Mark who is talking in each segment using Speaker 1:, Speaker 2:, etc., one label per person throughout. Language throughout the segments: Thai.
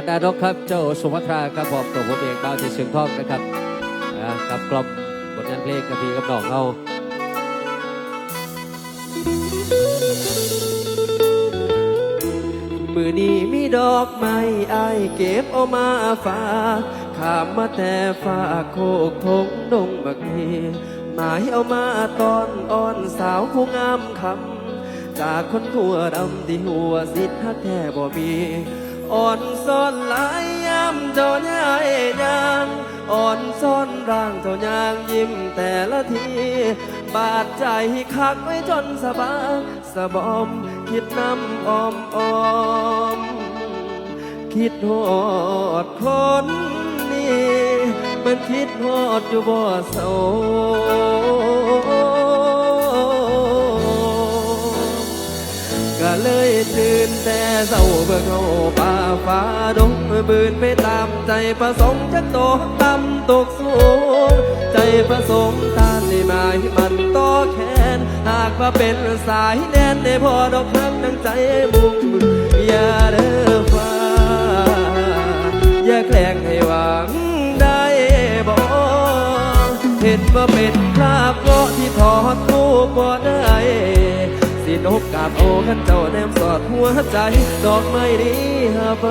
Speaker 1: านดานกครับเจ้าสุภัทราครับผมตัวผมเองบ้าวที่เชียงทองนะครับอ่ากับกลอมบทงานเพลงกับพี่กับน้องเอามือนี้มีดอกไม้ไอายเก็บเอามาฝากขามมาแต่ฝากโคกทงดงบักนีหมายเอามาตอนอ่อนสาวผู้งามคำจากคนทั่วดำที่หัวสิทธิ์ฮักแท้บ่มี อ่อนซ่อนหลายยามเจ้าย่ายยางอ่อนซ่อนร่างเจ้ายางยิ้มแต่ละที บาดใจคักไว้จนสะบาสะบอม คิดน้ำออมออม คิดหอดคนนี้มันคิดหอดอยู่บ่เศร้า ก็เลยตื่นแต่เศร้าเบื่อเขาป่าฟ้าดงบืนไปตามใจประสงค์จะโตต่ำตกสูง ใจประสงค์ตานในหมายมันต่อแขน หากว่าเป็นสายแดนได้พอดอกพักดังใจมุ่งอย่าเด้อฟ้า อย่าแกล้งให้หวังได้บอกเห็นว่าเป็นคราบเกาะที่ถอดตู้บ่ได้ สินบกาบโอขันเจ้าแนมสอดหัวใจ ดอกไม้ดีหาไป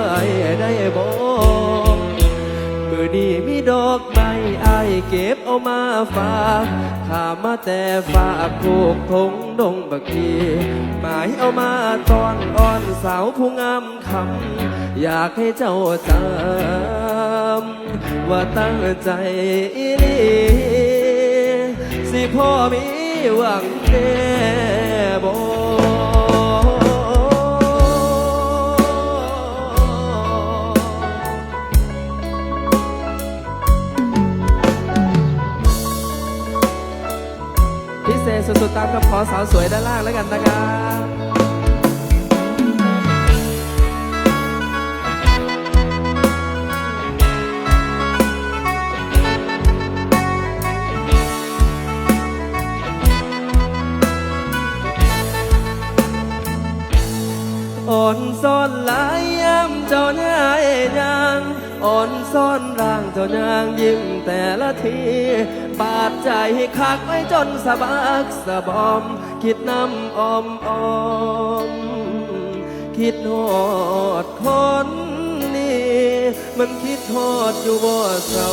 Speaker 1: ได้บอกมือนี้มีดอกไม้ไอายเก็บเอามาฝากข้ามาแต่ฝากโคกทงดงบักทีหมายเอามาตอนอ่อนสาวผู้งามคำอยากให้เจ้าจำว่าตั้งใจอีหลีสิพ่อมีหวัง แน่บ่พิเศษสุดๆตามคำขอสาวสวยด้านล่างแล้วกันนะครับ ซ่อนหลายยามเจ้านายยางอ่อนซ่อนร่างเจ้านางยิ้มแต่ละที บาดใจคักไว้จนสะบักสะบอม คิดน้ำออมออม คิดหอดคนนี้ มันคิดหอดอยู่บ่เศร้า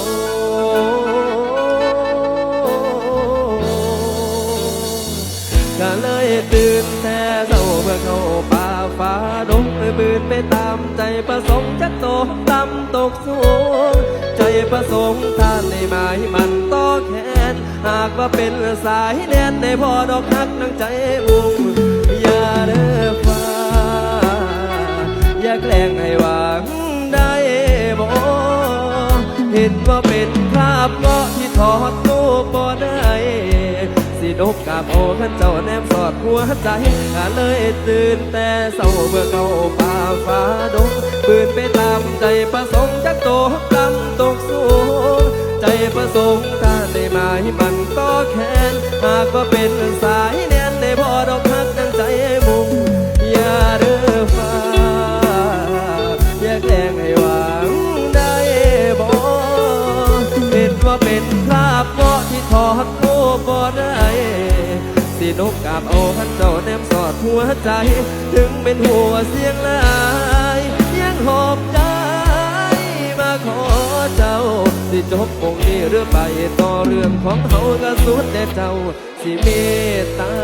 Speaker 1: ก็เลยตื่นแต่เศร้าเมื่อเข้าป่า ฟ้าดงไปบืนไปตามใจประสงค์จะโตต่ำตกสูง ใจประสงค์ท่านในหมายมันต่อแขน หากว่าเป็นสายแดนในพอดอกฮักนังใจมุ่งอย่าเด้อฟ้า อย่าแกล้งให้หวังได้บ่เห็นว่าเป็นภาพเงาะที่ถอดตู้บ่ได้ สิดบกับโอขันเจ้าแนมสอดหัวใจก็เลยตื่นแต่เศร้าเบื่อเก่าป่าฟ้าดงปืนไปตามใจประสงค์จักโตกำตกสูงใจประสงค์ถ้าได้หมายมันต่อแขนหากว่าเป็นสายแน่นได้พอดอกฮักดังใจมุ่งอย่าเด้อฟ้าอย่าแกล้งให้หวังได้บ่เห็นว่าเป็นคราบเงาะที่ถอด บ่ได้สินกกาบเอาหันเจ้าแนมสอดหัวใจ ถึงเป็นหัวเสียงลายยังหอบใจมาขอเจ้า สิจบวงนี้หรือไปต่อเรื่องของเขาก็สุดแต่เจ้า สิเมตตา